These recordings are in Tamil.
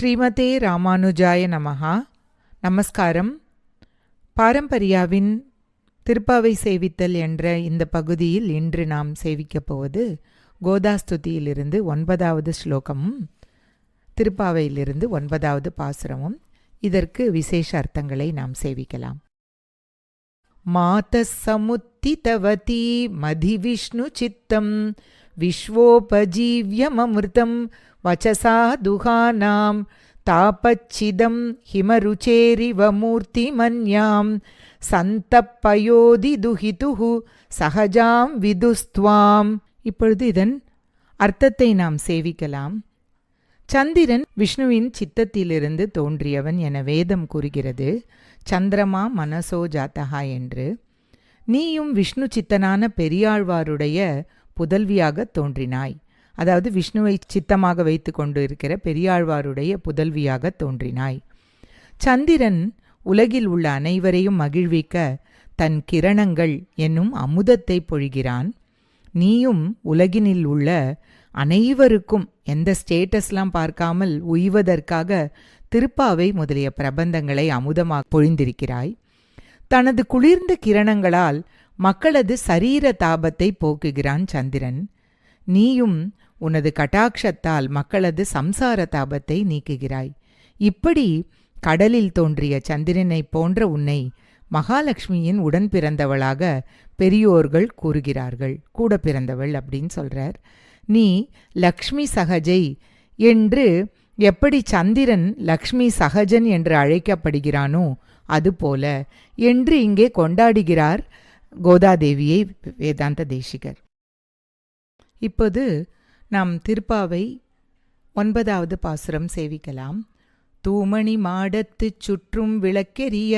ஸ்ரீமதே ராமானுஜாய நமஹா. நமஸ்காரம். பாரம்பரியாவின் திருப்பாவை சேவித்தல் என்ற இந்த பகுதியில் இன்று நாம் சேவிக்கப் போவது கோதாஸ்துதியிலிருந்து ஒன்பதாவது ஸ்லோகமும் திருப்பாவையிலிருந்து ஒன்பதாவது பாசுரமும். இதற்கு விசேஷ அர்த்தங்களை நாம் சேவிக்கலாம். மாத சமுத்திதவதி மதிவிஷ்ணு சித்தம் விஸ்வோபஜீவ்யமமிர்தம் வச்சசா துகானாம் தாபச்சிதம் ஹிமருச்சேரிவ மூர்த்திமன்யாம். சந்தப்பயோதி துஹிதுஹு சகஜாம் விதுஸ்துவாம். இப்பொழுது இதன் அர்த்தத்தை நாம் சேவிக்கலாம். சந்திரன் விஷ்ணுவின் சித்தத்திலிருந்து தோன்றியவன் என வேதம் கூறுகிறது. சந்திரமா மனசோ ஜாத்தகா என்று. நீயும் விஷ்ணு சித்தனான பெரியாழ்வாருடைய புதல்வியாக தோன்றினாய். அதாவது விஷ்ணுவை சித்தமாக வைத்து கொண்டு இருக்கிற பெரியாழ்வாருடைய புதல்வியாக தோன்றினாய். சந்திரன் உலகில் உள்ள அனைவரையும் மகிழ்விக்க தன் கிரணங்கள் என்னும் அமுதத்தை பொழிகிறான். நீயும் உலகினில் உள்ள அனைவருக்கும் எந்த ஸ்டேட்டஸ்லாம் பார்க்காமல் உய்வதற்காக திருப்பாவை முதலிய பிரபந்தங்களை அமுதமாக பொழிந்திருக்கிறாய். தனது குளிர்ந்த கிரணங்களால் மக்களது சரீர தாபத்தை போக்குகிறான் சந்திரன். நீயும் உனது கட்டாட்சத்தால் மக்களது சம்சார தாபத்தை நீக்குகிறாய். இப்படி கடலில் தோன்றிய சந்திரனைப் போன்ற உன்னை மகாலட்சுமியின் உடன் பிறந்தவளாக பெரியோர்கள் கூறுகிறார்கள். கூட பிறந்தவள் அப்படின்னு சொல்றார். நீ லக்ஷ்மி சகஜை என்று எப்படி சந்திரன் லக்ஷ்மி சகஜன் என்று அழைக்கப்படுகிறானோ அதுபோல என்று இங்கே கொண்டாடுகிறார் கோதாதேவியை வேதாந்த தேசிகர். இப்போது நாம் திருப்பாவை ஒன்பதாவது பாசுரம் சேவிக்கலாம். தூமணி மாடத்துச் சுற்றும் விளக்கெரிய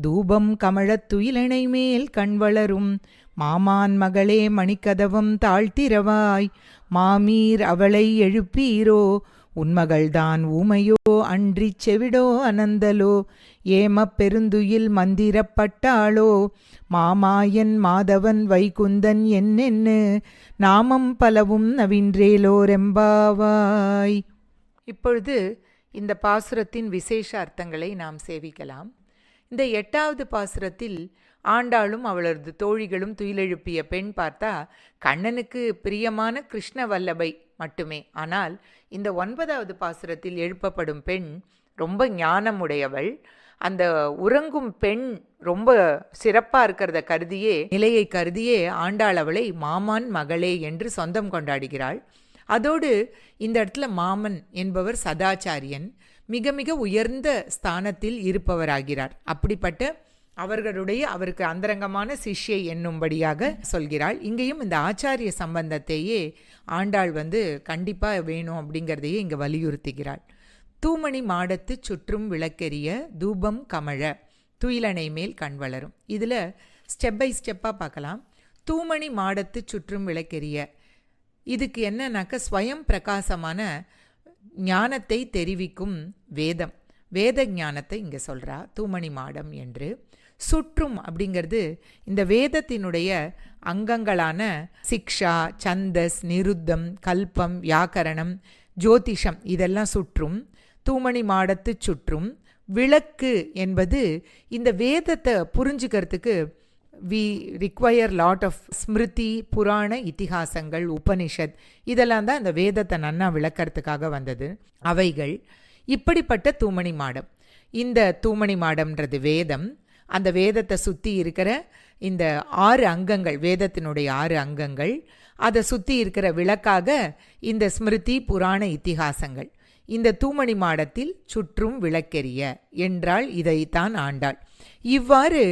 தூபம் கமழத்துயிலனை மேல் கண் வளரும். மாமான் மகளே மணிக்கதவம் தாழ்த்திரவாய். மாமீர் அவளை எழுப்பீரோ? உன்மகள்தான் ஊமையோ அன்றிச் செவிடோ அனந்தலோ ஏமப் பெருந்துயில் மந்திரப்பட்டாளோ மாமாயன் மாதவன் வைகுந்தன் என்னென்னு நாமம் பலவும் நவின்றேலோரெம்பாவாய். இப்பொழுது இந்த பாசுரத்தின் விசேஷ அர்த்தங்களை நாம் சேவிக்கலாம். இந்த எட்டாவது பாசுரத்தில் ஆண்டாளும் அவளது தோழிகளும் துயிலெழுப்பிய பெண் பார்த்தா கண்ணனுக்கு பிரியமான கிருஷ்ண வல்லபை மட்டுமே. ஆனால் இந்த ஒன்பதாவது பாசுரத்தில் எழுப்பப்படும் பெண் ரொம்ப ஞானமுடையவள். அந்த உறங்கும் பெண் ரொம்ப சிறப்பாக இருக்கிறத கருதியே நிலையை கருதியே ஆண்டாள் அவளை மாமான் மகளே என்று சொந்தம் கொண்டாடுகிறாள். அதோடு இந்த இடத்துல மாமன் என்பவர் சதாச்சாரியன். மிக மிக உயர்ந்த ஸ்தானத்தில் இருப்பவராகிறார். அப்படிப்பட்ட அவர்களுடைய அவருக்கு அந்தரங்கமான சிஷ்யை என்னும்படியாக சொல்கிறாள். இங்கேயும் இந்த ஆச்சாரிய சம்பந்தத்தையே ஆண்டாள் வந்து கண்டிப்பாக வேணும் அப்படிங்கிறதையே இங்கே வலியுறுத்துகிறாள். தூமணி மாடத்து சுற்றும் விளக்கெரிய தூபம் கமழ துயிலனை மேல் கண் வளரும். இதில் ஸ்டெப் பை ஸ்டெப்பாக பார்க்கலாம். தூமணி மாடத்து சுற்றும் விளக்கெரிய இதுக்கு என்னன்னாக்க ஸ்வயம் பிரகாசமான ஞானத்தை தெரிவிக்கும் வேதம். வேத ஞானத்தை இங்கே சொல்கிறா தூமணி மாடம் என்று. சுற்றும் அப்படிங்கிறது இந்த வேதத்தினுடைய அங்கங்களான சிக்ஷா சந்தஸ் நிருத்தம் கல்பம் வியாக்கரணம் ஜோதிஷம் இதெல்லாம் சுற்றும் தூமணி மாடத்து சுற்றும் விளக்கு என்பது இந்த வேதத்தை புரிஞ்சுக்கிறதுக்கு we require lot of smriti Purana இத்திஹாசங்கள் Upanishad இதெல்லாம் தான் இந்த வேதத்தை நன்னா விளக்கிறதுக்காக வந்தது. அவைகள் இப்படிப்பட்ட தூமணி மாடம். இந்த தூமணி மாடம்ன்றது வேதம். அந்த வேதத்தை சுற்றி இருக்கிற இந்த ஆறு அங்கங்கள் வேதத்தினுடைய ஆறு அங்கங்கள் அதை சுற்றி இருக்கிற விளக்காக இந்த ஸ்மிருதி புராண இத்திகாசங்கள். இந்த தூமணி மாடத்தில் சுற்றும் விளக்கெரிய என்றால் இதைத்தான் ஆண்டாள். இவ்வாறு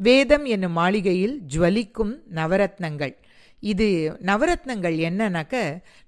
வேதம் என்னும் மாளிகையில் ஜுவலிக்கும் நவரத்னங்கள். இது நவரத்னங்கள் என்னன்னாக்க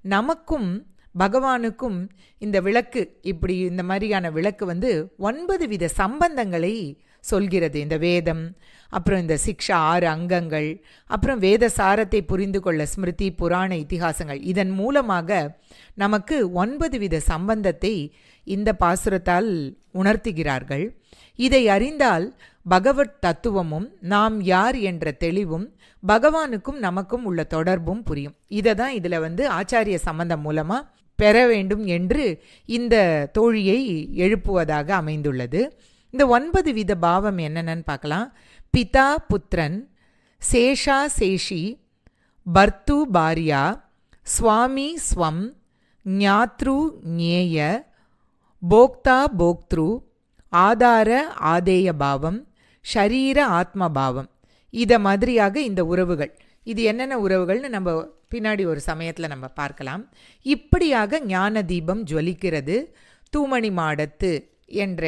நமக்கும் பகவானுக்கும் இந்த விளக்கு இப்படி இந்த மாதிரியான விளக்கு வந்து ஒன்பது வித சம்பந்தங்களை சொல்கிறது. இந்த வேதம் அப்புறம் இந்த சிக்ஷா ஆறு அங்கங்கள் அப்புறம் வேத சாரத்தை புரிந்து கொள்ள ஸ்மிருதி புராண இதிகாசங்கள் இதன் மூலமாக நமக்கு ஒன்பது வித சம்பந்தத்தை இந்த பாசுரத்தால் உணர்த்துகிறார்கள். இதை அறிந்தால் பகவத் தத்துவமும் நாம் யார் என்ற தெளிவும் பகவானுக்கும் நமக்கும் உள்ள தொடர்பும் புரியும். இதை தான் இதில் வந்து ஆச்சாரிய சம்பந்தம் மூலமாக பெற வேண்டும் என்று இந்த தோழியை எழுப்புவதாக அமைந்துள்ளது. இந்த ஒன்பது வித பாவம் என்னென்னு பார்க்கலாம். பிதா புத்திரன் சேஷா சேஷி பர்த்து பாரியா சுவாமி ஸ்வம் ஞாத்ரு ஞேய போக்தா போக்த்ரு ஆதார ஆதேய பாவம் ஷரீர ஆத்ம பாவம். இதை மாதிரியாக இந்த உறவுகள். இது என்னென்ன உறவுகள்னு நம்ம பின்னாடி ஒரு சமயத்தில் நம்ம பார்க்கலாம். இப்படியாக ஞான தீபம் ஜுவலிக்கிறது தூமணி மாடத்து என்ற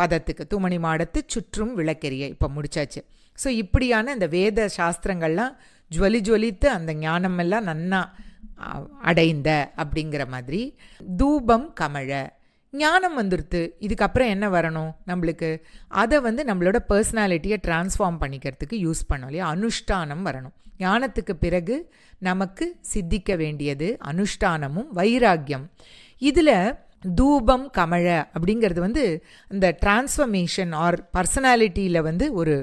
பதத்துக்கு தூமணி மாடத்து சுற்றும் விளக்கெரிய இப்போ முடிச்சாச்சு. ஸோ இப்படியான இந்த வேத சாஸ்திரங்கள்லாம் ஜுவலி ஜுவலித்து அந்த ஞானமெல்லாம் நன்னா அடைந்த அப்படிங்கிற மாதிரி. தூபம் கமழ ஞானம் வந்துடுத்து இதுக்கப்புறம் என்ன வரணும் நம்மளுக்கு? அதை வந்து நம்மளோட பர்சனாலிட்டியை டிரான்ஸ்ஃபார்ம் பண்ணிக்கிறதுக்கு யூஸ் பண்ணோம் இல்லையா? அனுஷ்டானம் வரணும். ஞானத்துக்கு பிறகு நமக்கு சித்திக்க வேண்டியது அனுஷ்டானமும் வைராக்கியம். இதில் தூபம் கமழ அப்படிங்கிறது வந்து இந்த டிரான்ஸ்ஃபர்மேஷன் ஆர் பர்சனாலிட்டியில் வந்து ஒரு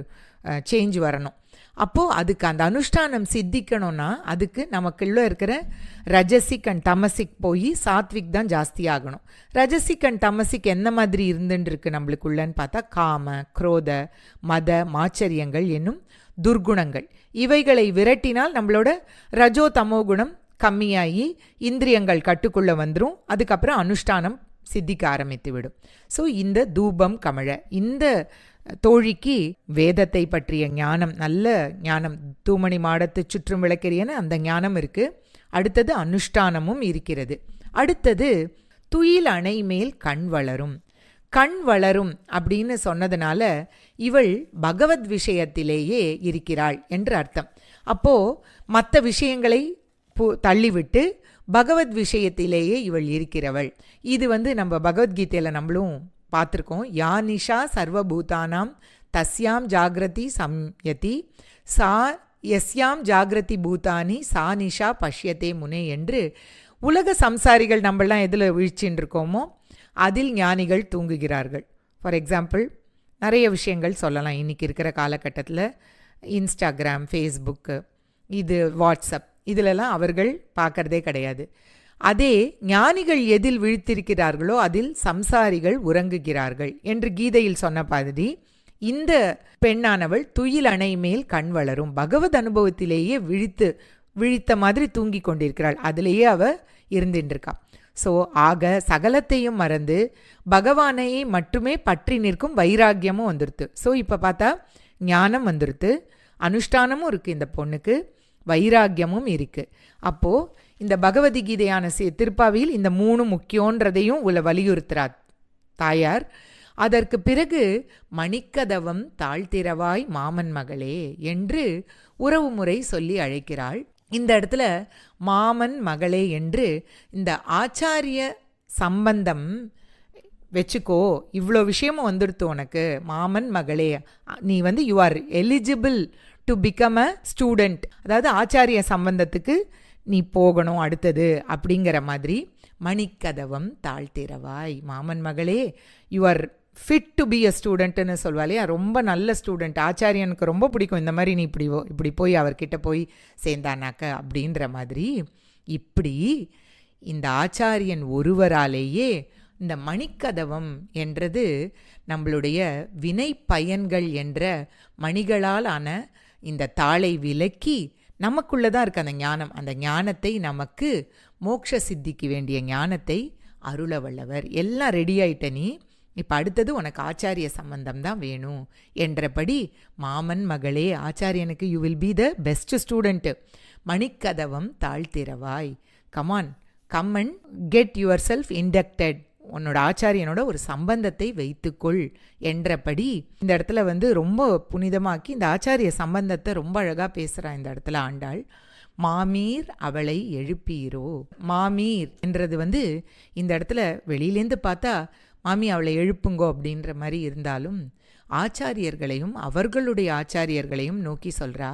சேஞ்ச் வரணும். அப்போது அதுக்கு அந்த அனுஷ்டானம் சித்திக்கணும்னா அதுக்கு நமக்குள்ளே இருக்கிற ரஜசிக் அண்ட் தமசிக் போய் சாத்விக் தான் ஜாஸ்தி ஆகணும். ரஜசிக் அண்ட் தமசிக் எந்த மாதிரி இருந்துருக்கு நம்மளுக்குள்ளன்னு பார்த்தா காம குரோத மத மாச்சரியங்கள் என்னும் துர்குணங்கள். இவைகளை விரட்டினால் நம்மளோட ரஜோ தமோ குணம் கம்மியாகி இந்திரியங்கள் கட்டுக்குள்ளே வந்துடும் அதுக்கப்புறம் அனுஷ்டானம் சித்திக்க ஆரம்பித்து விடும். ஸோ இந்த தூபம் கமழ இந்த தோழிக்கு வேதத்தை பற்றிய ஞானம் நல்ல ஞானம் தூமணி மாடத்து சுற்றும் விளக்கெரியன்னு அந்த ஞானம் இருக்கு. அடுத்தது அனுஷ்டானமும் இருக்கிறது. அடுத்தது துயில் அணை மேல் கண் வளரும். கண் வளரும் அப்படின்னு சொன்னதுனால இவள் பகவத் விஷயத்திலேயே இருக்கிறாள் என்று அர்த்தம். அப்போ மற்ற விஷயங்களை தள்ளிவிட்டு பகவத் விஷயத்திலேயே இவள் இருக்கிறவள். இது வந்து நம்ம பகவத்கீதையில் நம்மளும் பார்த்துருக்கோம். யா நிஷா சர்வபூதானாம் தஸ்யாம் ஜாகிரதி சம்யதி சா எஸ்யாம் ஜாகிரதி பூதானி சா நிஷா பஷ்யத்தே முனே என்று உலக சம்சாரிகள் நம்மளாம் எதில் வீழ்ச்சின்னு இருக்கோமோ அதில் ஞானிகள் தூங்குகிறார்கள். ஃபார் எக்ஸாம்பிள் நிறைய விஷயங்கள் சொல்லலாம். இன்றைக்கி இருக்கிற காலகட்டத்தில் இன்ஸ்டாகிராம் ஃபேஸ்புக்கு இது வாட்ஸ்அப் இதிலெல்லாம் அவர்கள் பார்க்கறதே கிடையாது. அதே ஞானிகள் எதில் விழித்திருக்கிறார்களோ அதில் சம்சாரிகள் உறங்குகிறார்கள் என்று கீதையில் சொன்ன மாதிரி இந்த பெண்ணானவள் துயில் அணை மேல் கண் வளரும் பகவத் அனுபவத்திலேயே விழித்து விழித்த மாதிரி தூங்கி கொண்டிருக்கிறாள். அதிலேயே அவ இருந்துட்டுருக்கா ஸோ ஆக சகலத்தையும் மறந்து பகவானையை மட்டுமே பற்றி நிற்கும் வைராக்கியமும் வந்துடுது ஸோ இப்போ பார்த்தா ஞானம் வந்துடுது அனுஷ்டானமும் இருக்குது இந்த பொண்ணுக்கு. வைராக்கியமும் இருக்குது அப்போது இந்த பகவத்கீதையான சி திருப்பாவியில் இந்த மூணு முக்கியன்றதையும் உள்ள வலியுறுத்துறார் தாயார். அதற்கு பிறகு மணிக்கதவம் தாழ்த்திரவாய் மாமன் மகளே என்று உறவுமுறை சொல்லி அழைக்கிறாள். இந்த இடத்துல மாமன் மகளே என்று இந்த ஆச்சாரிய சம்பந்தம் வச்சுக்கோ இவ்வளோ விஷயமும் வந்துடுத்து உனக்கு. மாமன் மகளே நீ வந்து you are eligible to become a student அதாவது ஆச்சாரிய சம்பந்தத்துக்கு நீ போகணும் அடுத்தது அப்படிங்கிற மாதிரி மணிக்கதவம் தாழ்த்திரவாய் மாமன் மகளே you are fit to be a ஸ்டூடெண்ட்டுன்னு சொல்வாளே ரொம்ப நல்ல ஸ்டூடெண்ட் ஆச்சாரியனுக்கு ரொம்ப பிடிக்கும். இந்த மாதிரி நீ இப்படி இப்படி போய் அவர்கிட்ட போய் சேர்ந்தானாக்க அப்படின்ற மாதிரி இப்படி இந்த ஆச்சாரியன் ஒருவராலேயே இந்த மணிக்கதவம் என்றது நம்மளுடைய வினை பயன்கள் என்ற மணிகளால் ஆன இந்த தாளை விலக்கி நமக்குள்ளே தான் இருக்குது அந்த ஞானம். அந்த ஞானத்தை நமக்கு மோக்ஷ சித்திக்கு வேண்டிய ஞானத்தை அருள வல்லவர். எல்லாம் ரெடி ஆயிட்ட நீ இப்போ அடுத்தது உனக்கு ஆச்சாரிய சம்பந்தம் தான் வேணும் என்றபடி மாமன் மகளே ஆச்சாரியனுக்கு you will be the best student மணிக்கதவம் தாழ்த்திரவாய் come on come and get yourself inducted உன்னோட ஆச்சாரியனோட ஒரு சம்பந்தத்தை வைத்துக்கொள் என்றபடி இந்த இடத்துல வந்து ரொம்ப புனிதமாக்கி இந்த ஆச்சாரிய சம்பந்தத்தை ரொம்ப அழகாக பேசுகிறா இந்த இடத்துல ஆண்டாள். மாமீர் அவளை எழுப்பீரோ? மாமீர் என்றது வந்து இந்த இடத்துல வெளியிலேருந்து பார்த்தா மாமி அவளை எழுப்புங்கோ அப்படின்ற மாதிரி இருந்தாலும் ஆச்சாரியர்களையும் அவர்களுடைய ஆச்சாரியர்களையும் நோக்கி சொல்கிறா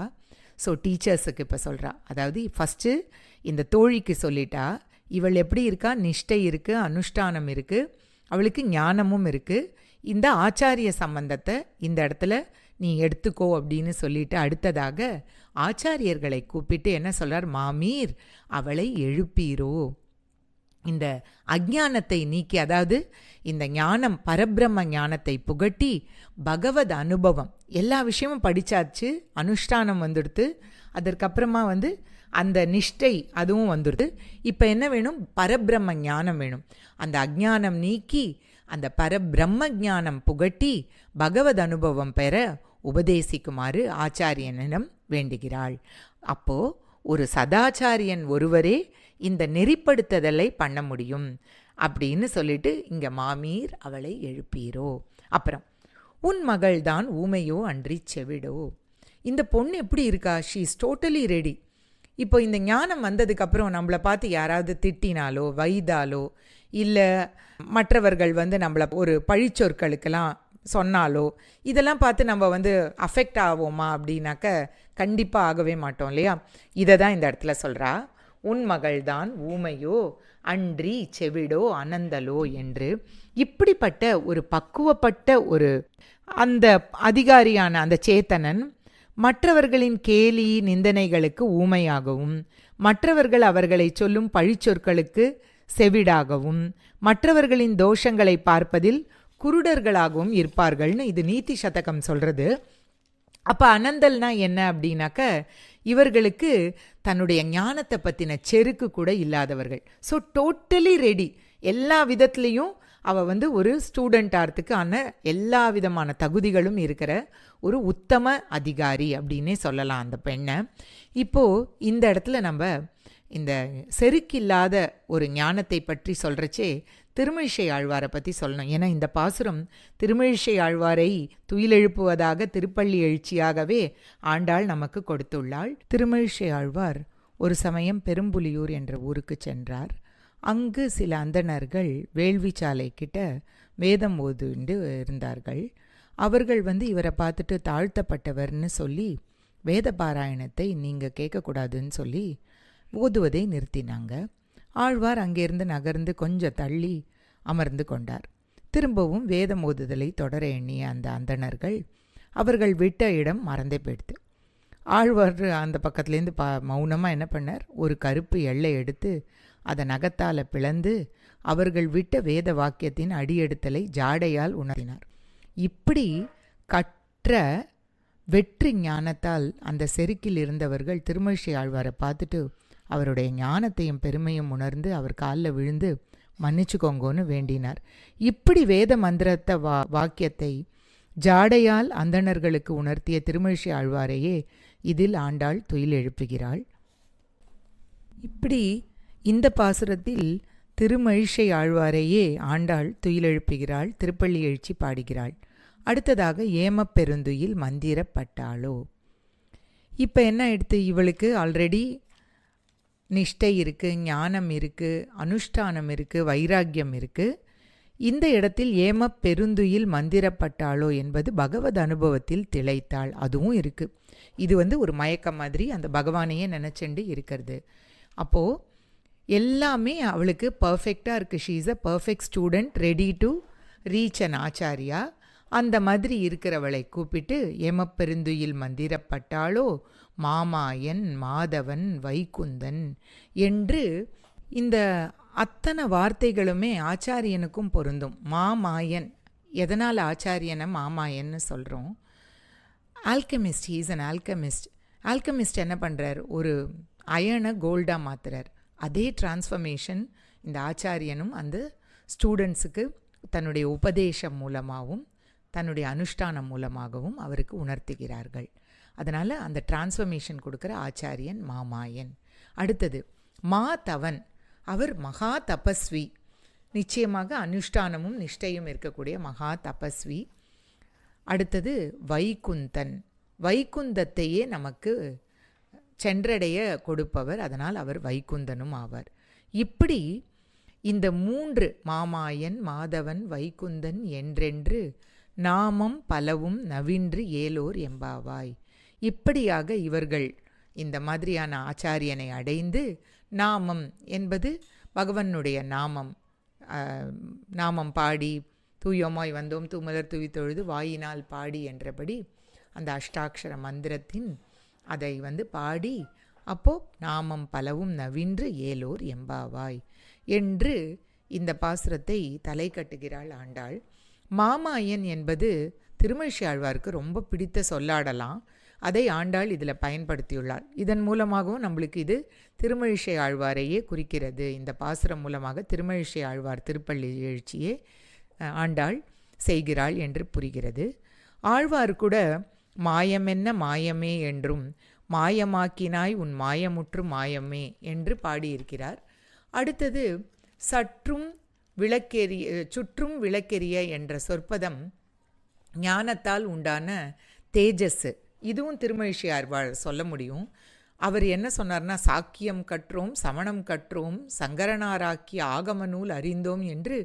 ஸோ டீச்சர்ஸுக்கு இப்போ சொல்கிறா அதாவது ஃபஸ்ட்டு இந்த தோழிக்கு சொல்லிட்டா. இவள் எப்படி இருக்கா? நிஷ்டை இருக்குது அனுஷ்டானம் இருக்குது அவளுக்கு ஞானமும் இருக்குது இந்த ஆச்சாரிய சம்பந்தத்தை இந்த இடத்துல நீ எடுத்துக்கோ அப்படின்னு சொல்லிட்டு அடுத்ததாக ஆச்சாரியர்களை கூப்பிட்டு என்ன சொல்கிறார் மாமீர் அவளை எழுப்பீரோ. இந்த அஜானத்தை நீக்கி அதாவது இந்த ஞானம் பரபிரம்ம ஞானத்தை புகட்டி பகவத் அனுபவம் எல்லா விஷயமும் படித்தாச்சு அனுஷ்டானம் வந்துடுத்து அதற்கப்புறமா வந்து அந்த நிஷ்டை அதுவும் வந்துடுது இப்போ என்ன வேணும்? பரபிரம்ம ஞானம் வேணும். அந்த அஜானம் நீக்கி அந்த பரபிரம்ம ஞானம் புகட்டி பகவத் அனுபவம் பெற உபதேசிக்குமாறு ஆச்சாரியனிடம் வேண்டுகிறாள். அப்போ ஒரு சதாச்சாரியன் ஒருவரே இந்த நெறிப்படுத்துதலை பண்ண முடியும் அப்படின்னு சொல்லிட்டு இங்கே மாமீர் அவளை எழுப்பீரோ? அப்புறம் உன் மகள்தான் ஊமையோ அன்றி செவிடோ? இந்த பொண்ணு எப்படி இருக்கா? ஷீ இஸ் டோட்டலி ரெடி இப்போ இந்த ஞானம் வந்ததுக்கப்புறம் நம்மளை பார்த்து யாராவது திட்டினாலோ வைதாலோ இல்லை மற்றவர்கள் வந்து நம்மளை ஒரு பழிச்சொற்களுக்கெல்லாம் சொன்னாலோ இதெல்லாம் பார்த்து நம்ம வந்து அஃபெக்ட் ஆவோமா அப்படின்னாக்க கண்டிப்பாக ஆகவே மாட்டோம் இல்லையா? இதை தான் இந்த இடத்துல சொல்கிறா உன் மகள்தான் ஊமையோ அன்றி செவிடோ அனந்தலோ என்று இப்படிப்பட்ட ஒரு பக்குவப்பட்ட ஒரு அந்த அதிகாரியான அந்த சேத்தனன் மற்றவர்களின் கேலி நிந்தனைகளுக்கு ஊமையாகவும் மற்றவர்கள் அவர்களை சொல்லும் பழிச்சொற்களுக்கு செவிடாகவும் மற்றவர்களின் தோஷங்களை பார்ப்பதில் குருடர்களாகவும் இருப்பார்கள்னு இது நீதி சதகம் சொல்கிறது அப்போ அனந்தல்னா என்ன அப்படின்னாக்க இவர்களுக்கு தன்னுடைய ஞானத்தை பற்றின செருக்கு கூட இல்லாதவர்கள். ஸோ டோட்டலி ரெடி எல்லா விதத்துலேயும் அவள் வந்து ஒரு ஸ்டூடெண்ட் ஆகிறதுக்கு எல்லா விதமான தகுதிகளும் இருக்கிற ஒரு உத்தம அதிகாரி அப்படின்னே சொல்லலாம் அந்த பெண்ணை. இப்போது இந்த இடத்துல நம்ம இந்த செருக்கில்லாத ஒரு ஞானத்தை பற்றி சொல்கிறச்சே திருமிழிசை ஆழ்வாரை பற்றி சொல்லணும். ஏன்னா இந்த பாசுரம் திருமிழிசை ஆழ்வாரை துயிலெழுப்புவதாக திருப்பள்ளி எழுச்சியாகவே ஆண்டாள் நமக்கு கொடுத்துள்ளாள். திருமிழிசை ஆழ்வார் ஒரு சமயம் பெரும்புலியூர் என்ற ஊருக்கு சென்றார். அங்கு சில அந்தணர்கள் வேள்விச்சாலை கிட்ட வேதம் ஓதுண்டு இருந்தார்கள். அவர்கள் வந்து இவரை பார்த்துட்டு தாழ்த்தப்பட்டவர்னு சொல்லி வேத பாராயணத்தை நீங்கள் கேட்கக்கூடாதுன்னு சொல்லி ஓதுவதை நிறுத்தினாங்க. ஆழ்வார் அங்கிருந்து நகர்ந்து கொஞ்சம் தள்ளி அமர்ந்து கொண்டார். திரும்பவும் வேதம் ஓதுதலை தொடர எண்ணிய அந்த அந்தணர்கள் அவர்கள் விட்ட இடம் மறந்தே போயிடுது. ஆழ்வார் அந்த பக்கத்துலேருந்து பா மௌனமாக என்ன பண்ணார்? ஒரு கருப்பு எல்லை எடுத்து அதன் அகத்தால பிளந்து அவர்கள் விட்ட வேத வாக்கியத்தின் அடியெடுத்தலை ஜாடையால் உணர்த்தினார். இப்படி கற்ற வெற்றி ஞானத்தால் அந்த செருக்கில் இருந்தவர்கள் திருமழிசை ஆழ்வாரை பார்த்துட்டு அவருடைய ஞானத்தையும் பெருமையும் உணர்ந்து அவர் காலில் விழுந்து மன்னிச்சுக்கோங்கோன்னு வேண்டினார். இப்படி வேத மந்திரத்த வா வாக்கியத்தை ஜாடையால் அந்தணர்களுக்கு உணர்த்திய திருமழிசை ஆழ்வாரையே இதில் ஆண்டாள் துயில் எழுப்புகிறாள். இப்படி இந்த பாசுரத்தில் திருமழிசை ஆழ்வாரையே ஆண்டாள் துயிலெழுப்புகிறாள் திருப்பள்ளி எழுச்சி பாடுகிறாள். அடுத்ததாக ஏமப்பெருந்துயில் மந்திரப்பட்டாளோ இப்போ என்ன எடுத்து இவளுக்கு? ஆல்ரெடி நிஷ்டை இருக்குது ஞானம் இருக்குது அனுஷ்டானம் இருக்குது வைராக்கியம் இருக்குது இந்த இடத்தில் ஏம பெருந்துயில் மந்திரப்பட்டாளோ என்பது பகவத் அனுபவத்தில் திளைத்தாள். அதுவும் இருக்குது இது வந்து ஒரு மயக்கம் மாதிரி அந்த பகவானையே நினச்சிண்டு இருக்கிறது. அப்போது எல்லாமே அவளுக்கு பர்ஃபெக்டாக இருக்குது she is a perfect student ready to reach an acharya அந்த மாதிரி இருக்கிறவளை கூப்பிட்டு எமப்பெருந்துயில் மந்திரப்பட்டாளோ மாமாயன் மாதவன் வைகுந்தன் என்று இந்த அத்தனை வார்த்தைகளுமே ஆச்சாரியனுக்கும் பொருந்தும். மாமாயன் எதனால் ஆச்சாரியனை மாமாயன்னு சொல்கிறோம் alchemist he's an alchemist alchemist என்ன பண்ணுறார் ஒரு அயனை கோல்டாக மாற்றுறார் அதே டிரான்ஸ்ஃபர்மேஷன் இந்த ஆச்சாரியனும் அந்த ஸ்டூடெண்ட்ஸுக்கு தன்னுடைய உபதேசம் மூலமாகவும் தன்னுடைய அனுஷ்டானம் மூலமாகவும் அவருக்கு உணர்த்துகிறார்கள். அதனால் அந்த டிரான்ஸ்ஃபர்மேஷன் கொடுக்குற ஆச்சாரியன் மாமாயன். அடுத்தது மா தவன். அவர் மகா தபஸ்வி. நிச்சயமாக அனுஷ்டானமும் நிஷ்டையும் இருக்கக்கூடிய மகா தபஸ்வி. அடுத்தது வைகுந்தன். வைகுந்தத்தையே நமக்கு சென்றடைய கொடுப்பவர் அதனால் அவர் வைகுந்தனும் ஆவார். இப்படி இந்த மூன்று மாமாயன் மாதவன் வைகுந்தன் என்றென்று நாமம் பலவும் நவின்று ஏலோர் எம்பாவாய் இப்படியாக இவர்கள் இந்த மாதிரியான ஆச்சாரியனை அடைந்து நாமம் என்பது பகவனுடைய நாமம். நாமம் பாடி தூயோமாய் வந்தோம் தூமலர் தூவி தொழுது வாயினால் பாடி என்றபடி அந்த அஷ்டாட்சர மந்திரத்தின் அதை வந்து பாடி அப்போ நாமம் பலவும் நவின்று ஏலோர் எம்பாவாய் என்று இந்த பாசுரத்தை தலை கட்டுகிறாள் ஆண்டாள். மாமாயன் என்பது திருமழிசை ஆழ்வாருக்கு ரொம்ப பிடித்த சொல்லாடலாம். அதை ஆண்டாள் இதில் பயன்படுத்தியுள்ளாள். இதன் மூலமாகவும் நம்மளுக்கு இது திருமழிசை ஆழ்வாரையே குறிக்கிறது. இந்த பாசுரம் மூலமாக திருமழிசை ஆழ்வார் திருப்பள்ளி எழுச்சியே ஆண்டாள் செய்கிறாள் என்று புரிகிறது. ஆழ்வார் கூட மாயமென்ன மாயமே என்றும் மாயமாக்கினாய் உன் மாயமுற்று மாயமே என்று பாடியிருக்கிறார். அடுத்தது சற்றும் விளக்கெரிய சுற்றும் விளக்கெரிய என்ற சொற்பதம் ஞானத்தால் உண்டான தேஜஸ் இதுவும் திருமழிசை ஆழ்வார் சொல்ல முடியும். அவர் என்ன சொன்னார்னா சாக்கியம் கற்றோம் சமணம் கற்றோம் சங்கரனாராக்கிய ஆகம நூல் அறிந்தோம் என்று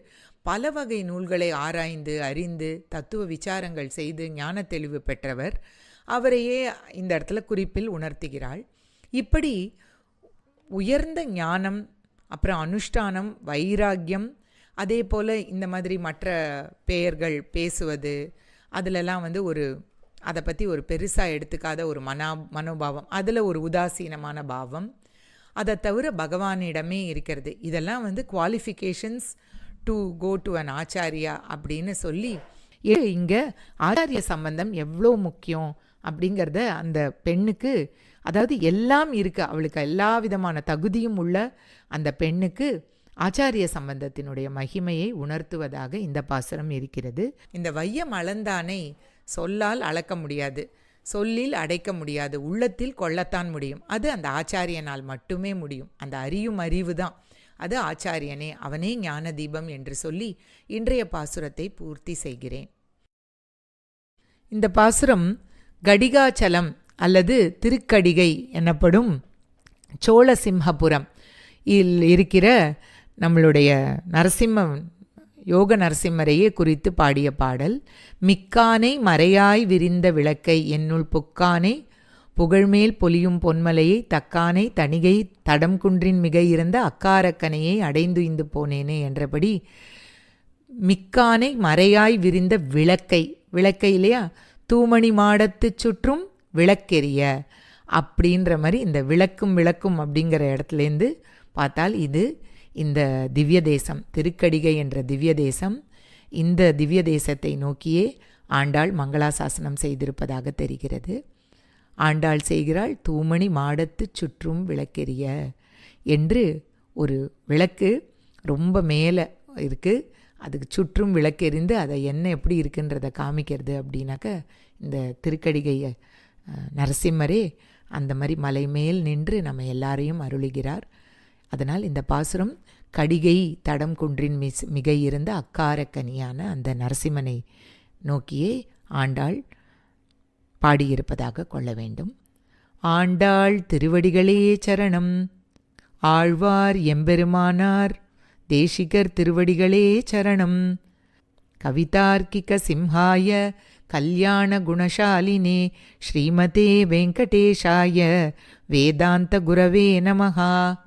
பல வகை நூல்களை ஆராய்ந்து அறிந்து தத்துவ விசாரங்கள் செய்து ஞான தெளிவு பெற்றவர் அவரையே இந்த இடத்துல குறிப்பில் உணர்த்துகிறாள். இப்படி உயர்ந்த ஞானம் அப்புறம் அனுஷ்டானம் வைராக்கியம் அதே போல் இந்த மாதிரி மற்ற பெயர்கள் பேசுவது அதிலெல்லாம் வந்து ஒரு அதை பற்றி ஒரு பெருசாக எடுத்துக்காத ஒரு மனா மனோபாவம் அதில் ஒரு உதாசீனமான பாவம். அதை தவிர பகவானிடமே இருக்கிறது. இதெல்லாம் வந்து qualifications to go to an acharya அப்படின்னு சொல்லி இங்கே ஆச்சாரிய சம்பந்தம் எவ்வளோ முக்கியம்? அப்படிங்கிறத அந்த பெண்ணுக்கு அதாவது எல்லாம் இருக்குது அவளுக்கு எல்லா விதமான தகுதியும் உள்ள அந்த பெண்ணுக்கு ஆச்சாரிய சம்பந்தத்தினுடைய மகிமையை உணர்த்துவதாக இந்த பாசுரம் இருக்கிறது. இந்த வையம் அளந்தானை சொல்லால் அளக்க முடியாது சொல்லில் அடைக்க முடியாது உள்ளத்தில் கொள்ளத்தான் முடியும். அது அந்த ஆச்சாரியனால் மட்டுமே முடியும். அந்த அறியும் அறிவு தான். அது ஆச்சாரியனே அவனே ஞான தீபம் என்று சொல்லி இன்றைய பாசுரத்தை பூர்த்தி செய்கிறேன். இந்த பாசுரம் கடிகாச்சலம் அல்லது திருக்கடிகை எனப்படும் சோழசிம்ஹபுரம். இல் இருக்கிற நம்மளுடைய நரசிம்ம யோக நரசிம்மரையே குறித்து பாடிய பாடல் மிக்கானை மறையாய் விரிந்த விளக்கை என்னுள் புக்கானை புகழ்மேல் பொலியும் பொன்மலையை தக்கானை தணிகை தடம் குன்றின் மிக இருந்த அக்காரக்கனையை அடைந்துய்ந்து போனேனே என்றபடி மிக்கானை மறையாய் விரிந்த விளக்கை விளக்கை இல்லையா? தூமணி மாடத்துச் சுற்றும் விளக்கெரிய. அப்படின்ற மாதிரி இந்த விளக்கும் விளக்கும் அப்படிங்கிற இடத்துலேருந்து பார்த்தால் இது இந்த திவ்ய தேசம் திருக்கடிகை என்ற திவ்ய தேசம் இந்த திவ்ய தேசத்தை நோக்கியே ஆண்டாள் மங்களாசாசனம் செய்திருப்பதாக தெரிகிறது. ஆண்டாள் செய்கிறாள் தூமணி மாடத்துச் சுற்றும் விளக்கெரிய என்று ஒரு விளக்கு ரொம்ப மேலே இருக்குது அதுக்கு சுற்றும் விளக்கெறிந்து அதை என்ன எப்படி இருக்குன்றதை காமிக்கிறது அப்படின்னாக்க இந்த திருக்கடிகை நரசிம்மரே அந்த மாதிரி மலை மேல் நின்று நம்ம எல்லாரையும் அருளுகிறார். அதனால் இந்த பாசுரம் கடிகை தடம் குன்றின் மிஸ் மிகை இருந்த அக்காரக்கனியான அந்த நரசிம்மனை நோக்கியே ஆண்டாள் பாடியிருப்பதாக கொள்ள வேண்டும். ஆண்டாள் திருவடிகளே சரணம். ஆழ்வார் எம்பெருமானார் தேசிகர் திருவடிகளே சரணம். கவிதார்க்கிக சிம்ஹாய கல்யாண குணசாலினே ஸ்ரீமதே வெங்கடேஷாய வேதாந்த குரவே நமகா